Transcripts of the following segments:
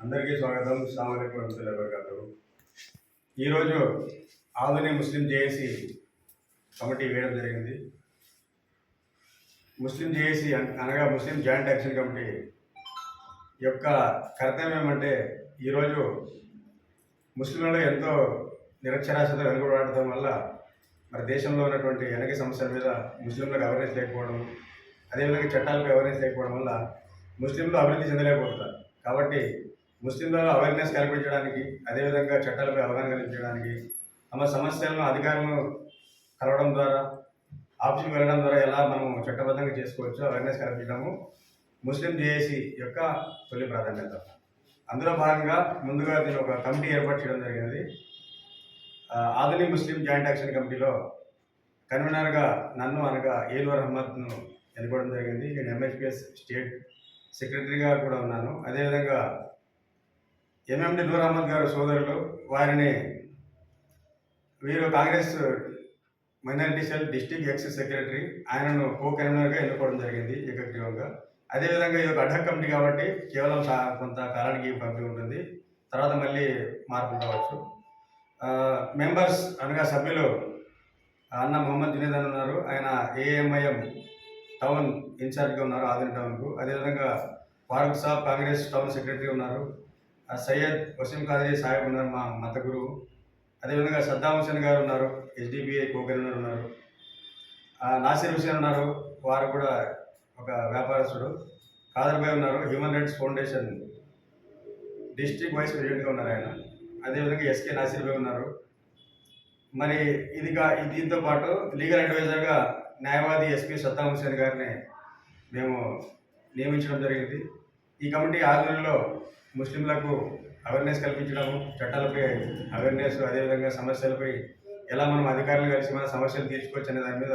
అందరికీ స్వాగతం. సామాన్య వంతుల వర్గాలు ఈరోజు ఆధునిక ముస్లిం జేఏసీ కమిటీ వేయడం జరిగింది. ముస్లిం జేఏసీ అనగా ముస్లిం జాయింట్ యాక్షన్ కమిటీ యొక్క కర్తవ్యం ఏమంటే ఈరోజు ముస్లింలలో ఎంతో నిరక్షరాస్యత వెనుకబడటం వల్ల మరి దేశంలో ఉన్నటువంటి వెనక సమస్యల మీద ముస్లింలకు అవేర్నెస్ లేకపోవడం అదేవిధంగా చట్టాలకు అవేర్నెస్ లేకపోవడం వల్ల ముస్లింలు అభివృద్ధి చెందలేకపోతారు కాబట్టి ముస్లింలలో అవేర్నెస్ కల్పించడానికి అదేవిధంగా చట్టాలపై అవగాహన కల్పించడానికి తమ సమస్యలను అధికారులను కలవడం ద్వారా ఆఫీస్కి వెళ్ళడం ద్వారా ఎలా మనం చట్టబద్ధంగా చేసుకోవచ్చు అవేర్నెస్ కల్పించడము ముస్లిం జేఏసీ యొక్క తొలి ప్రాధాన్యత. అందులో భాగంగా ముందుగా దీని ఒక కమిటీ ఏర్పాటు చేయడం జరిగింది ఆధుని ఆధునిక ముస్లిం జాయింట్ యాక్షన్ కమిటీలో కన్వీనర్గా నన్ను అనగా ఏలూర్ అహ్మద్ను ఎన్నుకోవడం జరిగింది. నేను ఎంఎస్పిఎస్ స్టేట్ సెక్రటరీగా కూడా ఉన్నాను. అదేవిధంగా ఎంఎండి నూర్ అహ్మద్ గారు సోదరులు వారిని వీరు Congress minority cell district ex secretary ఆయనను కో కన్వీనర్గా ఎన్నుకోవడం జరిగింది ఏకగ్రీవంగా. అదేవిధంగా ఇది ఒక అడ్డ కమిటీ కాబట్టి కేవలం సా- కొంత కాలానికి పంపి ఉంటుంది. తర్వాత మళ్ళీ మార్పులు కావచ్చు. మెంబర్స్ అనగా సభ్యులు అన్న మొహమ్మద్ జునేద్ అని ఉన్నారు. ఆయన ఏఎంఐఎం టౌన్ ఇన్ఛార్జ్గా ఉన్నారు ఆదిన టౌన్కు. అదేవిధంగా ఫారూక్ సాబ్ కాంగ్రెస్ టౌన్ సెక్రటరీ ఉన్నారు. సయ్యద్ వసీం ఖాదరీ సాహెబ్ ఉన్నారు మా మత గురువు. అదేవిధంగా సద్దాం హుసేన్ గారు ఉన్నారు హెచ్డిబిఐ కోకరినర్ ఉన్నారు. నాసిర్ హుసేన్ ఉన్నారు వారు కూడా ఒక వ్యాపారస్తుడు. కాదర్బాయ్ ఉన్నారు human rights foundation district vice ప్రెసిడెంట్గా ఉన్నారు ఆయన. అదేవిధంగా ఎస్కే నాసిర్ భాయ్ ఉన్నారు. మరి ఇది దీంతో పాటు లీగల్ అడ్వైజర్గా న్యాయవాది ఎస్పీ సద్దాం హుసేన్ గారిని మేము నియమించడం జరిగింది. ఈ కమిటీ ఆధ్వర్యంలో ముస్లింలకు అవేర్నెస్ కల్పించడము చట్టాలపై అవేర్నెస్ అదేవిధంగా సమస్యలపై ఎలా మనం అధికారులు కలిసి మన సమస్యలు తీర్చుకోవచ్చు అనే దాని మీద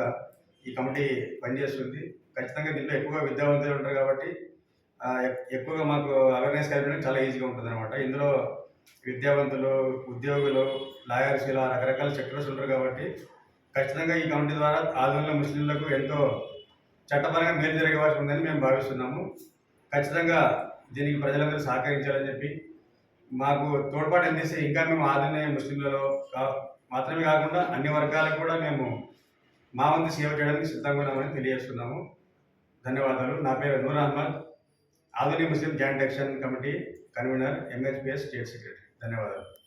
ఈ కమిటీ పనిచేస్తుంది. ఖచ్చితంగా దీంట్లో ఎక్కువగా విద్యావంతులు ఉంటారు కాబట్టి ఎక్కువగా మాకు అవేర్నెస్ కల్పించడం చాలా ఈజీగా ఉంటుంది అనమాట ఇందులో విద్యావంతులు ఉద్యోగులు లాయర్స్ ఇలా రకరకాల సెక్టర్స్ ఉంటారు కాబట్టి ఖచ్చితంగా ఈ కమిటీ ద్వారా ఆందోళన ముస్లింలకు ఎంతో చట్టపరంగా మేలు జరగవలసి ఉందని మేము భావిస్తున్నాము. ఖచ్చితంగా దీనికి ప్రజలందరూ సహకరించాలని చెప్పి మాకు తోడ్పాటు అందిస్తే ఇంకా మేము ఆదరణ ముస్లింలలో మాత్రమే కాకుండా అన్ని వర్గాలకు కూడా మేము మా వంతు సేవ చేయడానికి సిద్ధంగా ఉన్నామని తెలియజేస్తున్నాము. ధన్యవాదాలు. నా పేరు నూర్ అహ్మద్. ఆధునిక Muslim joint action committee convener MHPS state secretary ధన్యవాదాలు.